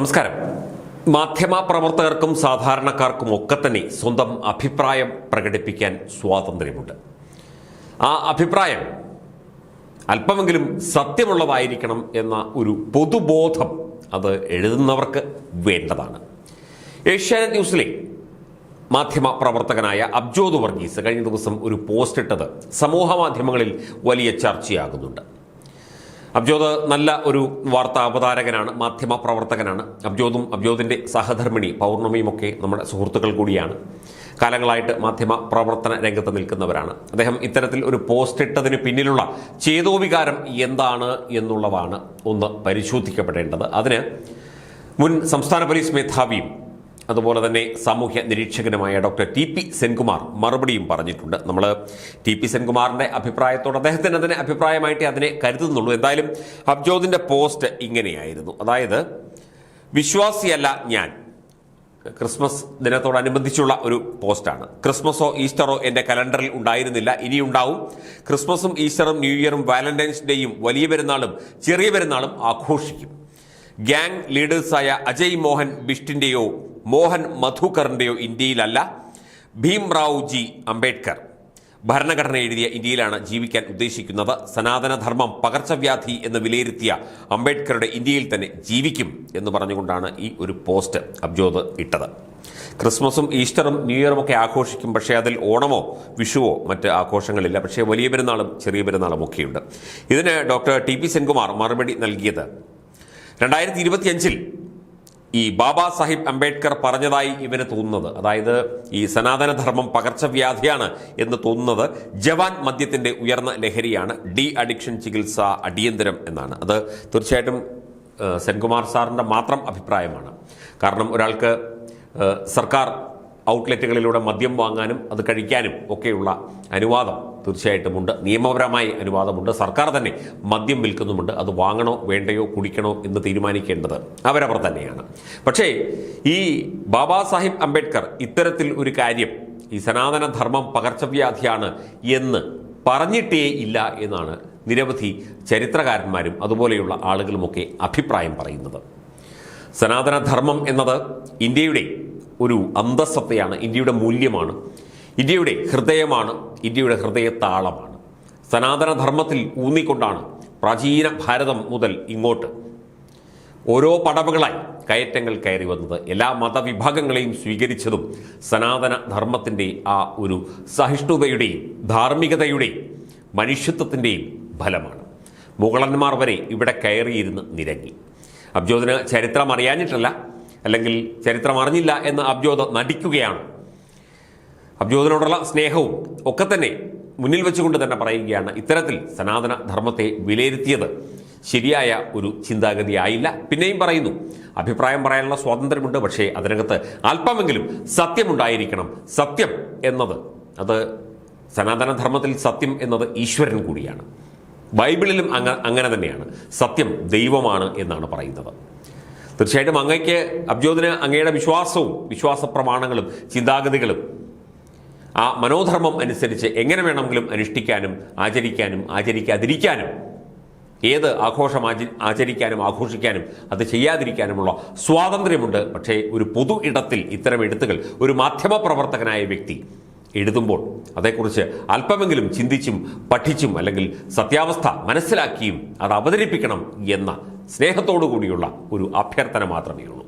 നമസ്കാരം. മാധ്യമ പ്രവർത്തകർക്കും സാധാരണക്കാർക്കും ഒക്കെ തന്നെ സ്വന്തം അഭിപ്രായം പ്രകടിപ്പിക്കാൻ സ്വാതന്ത്ര്യമുണ്ട്. ആ അഭിപ്രായം അല്പമെങ്കിലും സത്യമുള്ളതായിരിക്കണം എന്ന ഒരു പൊതുബോധം അത് എഴുതുന്നവർക്ക് വേണ്ടതാണ്. ഏഷ്യാനെറ്റ് ന്യൂസിലെ മാധ്യമ പ്രവർത്തകനായ അബ്ജോദ് വർഗീസ് കഴിഞ്ഞ ദിവസം ഒരു പോസ്റ്റ് ഇട്ടത് സമൂഹ മാധ്യമങ്ങളിൽ വലിയ ചർച്ചയാകുന്നുണ്ട്. അബ്ജോദ് നല്ല ഒരു വാർത്താ അവതാരകനാണ് മാധ്യമ പ്രവർത്തകനാണ്. അബ്ജോദും അബ്ജോദിന്റെ സഹധർമ്മിണി പൗർണമിയും ഒക്കെ നമ്മുടെ സുഹൃത്തുക്കൾ കൂടിയാണ്. കാലങ്ങളായിട്ട് മാധ്യമ പ്രവർത്തന രംഗത്ത് നിൽക്കുന്നവരാണ്. അദ്ദേഹം ഇത്തരത്തിൽ ഒരു പോസ്റ്റ് ഇട്ടതിന് പിന്നിലുള്ള ചേതോവികാരം എന്താണ് എന്നുള്ളതാണ് ഒന്ന് പരിശോധിക്കപ്പെടേണ്ടത്. അതിന് മുൻ സംസ്ഥാന പോലീസ് മേധാവിയും അതുപോലെ തന്നെ സാമൂഹ്യ നിരീക്ഷകനുമായ ഡോക്ടർ ടി പി സെൻകുമാർ മറുപടിയും പറഞ്ഞിട്ടുണ്ട്. നമ്മൾ ടി പി സെൻകുമാറിന്റെ അഭിപ്രായത്തോട് അദ്ദേഹത്തിന് അതിനെ അഭിപ്രായമായിട്ട് അതിനെ കരുതുന്നുള്ളൂ. എന്തായാലും അബ്ജോദിന്റെ പോസ്റ്റ് ഇങ്ങനെയായിരുന്നു. അതായത് വിശ്വാസിയല്ല ഞാൻ. ക്രിസ്മസ് ദിനത്തോടനുബന്ധിച്ചുള്ള ഒരു പോസ്റ്റാണ്. ക്രിസ്മസോ ഈസ്റ്ററോ എന്റെ കലണ്ടറിൽ ഉണ്ടായിരുന്നില്ല. ഇനിയുണ്ടാവും. ക്രിസ്മസും ഈസ്റ്ററും ന്യൂ ഇയറും വാലന്റൈൻസ് ഡേയും വലിയ പെരുന്നാളും ചെറിയ പെരുന്നാളും ആഘോഷിക്കും. ഗ്യാങ് ലീഡേഴ്സായ അജയ് മോഹൻ ബിഷ്ടിന്റെയോ മോഹൻ മധുക്കറിന്റെയോ ഇന്ത്യയിലല്ല ഭീംറാവു ജി അംബേദ്കർ. ഭരണഘടന എഴുതിയ ഇന്ത്യയിലാണ് ജീവിക്കാൻ ഉദ്ദേശിക്കുന്നത്. സനാതനധർമ്മം പകർച്ചവ്യാധി എന്ന് വിലയിരുത്തിയ അംബേദ്കറുടെ ഇന്ത്യയിൽ തന്നെ ജീവിക്കും എന്ന് പറഞ്ഞുകൊണ്ടാണ് ഈ ഒരു പോസ്റ്റ് അബ്ജോദ് ഇട്ടത്. ക്രിസ്മസും ഈസ്റ്ററും ന്യൂ ഇയറും ഒക്കെ ആഘോഷിക്കും പക്ഷേ അതിൽ ഓണമോ വിഷുവോ മറ്റ് ആഘോഷങ്ങളില്ല. പക്ഷേ വലിയ പെരുന്നാളും ചെറിയ പെരുന്നാളും ഒക്കെയുണ്ട്. ഇതിന് ഡോക്ടർ ടി പി സെൻകുമാർ മറുപടി നൽകിയത്. രണ്ടായിരത്തി ഇരുപത്തിയഞ്ചിൽ ഈ ബാബാ സാഹിബ് അംബേദ്കർ പറഞ്ഞതായി ഇവന് തോന്നുന്നത്. അതായത് ഈ സനാതനധർമ്മം പകർച്ചവ്യാധിയാണ് എന്ന് തോന്നുന്നത്. ജവാൻ മദ്യത്തിന്റെ ഉയർന്ന ലഹരിയാണ്. ഡി അഡിക്ഷൻ ചികിത്സ അടിയന്തരം എന്നാണ്. അത് തീർച്ചയായിട്ടും സെൻകുമാർ സാറിന്റെ മാത്രം അഭിപ്രായമാണ്. കാരണം ഒരാൾക്ക് സർക്കാർ ഔട്ട്ലെറ്റുകളിലൂടെ മദ്യം വാങ്ങാനും അത് കഴിക്കാനും ഒക്കെയുള്ള അനുവാദം തീർച്ചയായിട്ടും ഉണ്ട്. നിയമപരമായി അനുവാദമുണ്ട്. സർക്കാർ തന്നെ മദ്യം വിൽക്കുന്നുമുണ്ട്. അത് വാങ്ങണോ വേണ്ടയോ കുടിക്കണോ എന്ന് തീരുമാനിക്കേണ്ടത് അവരവർ തന്നെയാണ്. പക്ഷേ ഈ ബാബാ സാഹിബ് അംബേദ്കർ ഇത്തരത്തിൽ ഒരു കാര്യം ഈ സനാതന ധർമ്മം പകർച്ചവ്യാധിയാണ് എന്ന് പറഞ്ഞിട്ടേ ഇല്ല എന്നാണ് നിരവധി ചരിത്രകാരന്മാരും അതുപോലെയുള്ള ആളുകളുമൊക്കെ അഭിപ്രായം പറയുന്നത്. സനാതനധർമ്മം എന്നത് ഇന്ത്യയുടെ ഒരു അന്തസ്സത്തയാണ് ഇന്ത്യയുടെ മൂല്യമാണ് ഇന്ത്യയുടെ ഹൃദയമാണ് ഇന്ത്യയുടെ ഹൃദയത്താളമാണ് സനാതനധർമ്മത്തിൽ ഊന്നിക്കൊണ്ടാണ് പ്രാചീന ഭാരതം മുതൽ ഇങ്ങോട്ട് ഓരോ പടവുകളായി കയറ്റങ്ങൾ കയറി വന്നത്. എല്ലാ മതവിഭാഗങ്ങളെയും സ്വീകരിച്ചതും സനാതന ധർമ്മത്തിന്റെ ആ ഒരു സഹിഷ്ണുതയുടെയും ധാർമ്മികതയുടെയും മനുഷ്യത്വത്തിന്റെയും ഫലമാണ്. മുഗളന്മാർ വരെ ഇവിടെ കയറിയിരുന്ന് നിരങ്ങി. അബ്ജോദിന് ചരിത്രം അറിയാഞ്ഞിട്ടല്ല അല്ലെങ്കിൽ ചരിത്രം അറിഞ്ഞില്ല എന്ന് അബ്ജോദ് നടിക്കുകയാണ്. അബ്ജോദിനോടുള്ള സ്നേഹവും ഒക്കെ തന്നെ മുന്നിൽ വെച്ചുകൊണ്ട് തന്നെ പറയുകയാണ് ഇത്തരത്തിൽ സനാതന ധർമ്മത്തെ വിലയിരുത്തിയത്. ശരിയായ ഒരു ചിന്താഗതി ആയില്ല. പിന്നെയും പറയുന്നു അഭിപ്രായം പറയാനുള്ള സ്വാതന്ത്ര്യമുണ്ട് പക്ഷേ അതിനകത്ത് അല്പമെങ്കിലും സത്യമുണ്ടായിരിക്കണം. സത്യം എന്നത് അത് സനാതന ധർമ്മത്തിൽ സത്യം എന്നത് ഈശ്വരൻ കൂടിയാണ്. ബൈബിളിലും അങ്ങ അങ്ങനെ തന്നെയാണ്. സത്യം ദൈവമാണ് എന്നാണ് പറയുന്നത്. തീർച്ചയായിട്ടും അങ്ങയ്ക്ക് അബ്ജോദിന് അങ്ങയുടെ വിശ്വാസവും വിശ്വാസ പ്രമാണങ്ങളും ചിന്താഗതികളും ആ മനോധർമ്മം അനുസരിച്ച് എങ്ങനെ വേണമെങ്കിലും അനുഷ്ഠിക്കാനും ആചരിക്കാനും ആചരിക്കാതിരിക്കാനും ഏത് ആഘോഷം ആചരി ആചരിക്കാനും ആഘോഷിക്കാനും അത് ചെയ്യാതിരിക്കാനുമുള്ള സ്വാതന്ത്ര്യമുണ്ട്. പക്ഷേ ഒരു പൊതു ഇടത്തിൽ ഇത്തരം എഴുത്തുകൾ ഒരു മാധ്യമ പ്രവർത്തകനായ വ്യക്തി എഴുതുമ്പോൾ അതേക്കുറിച്ച് അല്പമെങ്കിലും ചിന്തിച്ചും പഠിച്ചും അല്ലെങ്കിൽ സത്യാവസ്ഥ മനസ്സിലാക്കിയും അത് അവതരിപ്പിക്കണം എന്ന സ്നേഹത്തോടു കൂടിയുള്ള ഒരു അഭ്യർത്ഥന മാത്രമേ ഉള്ളൂ.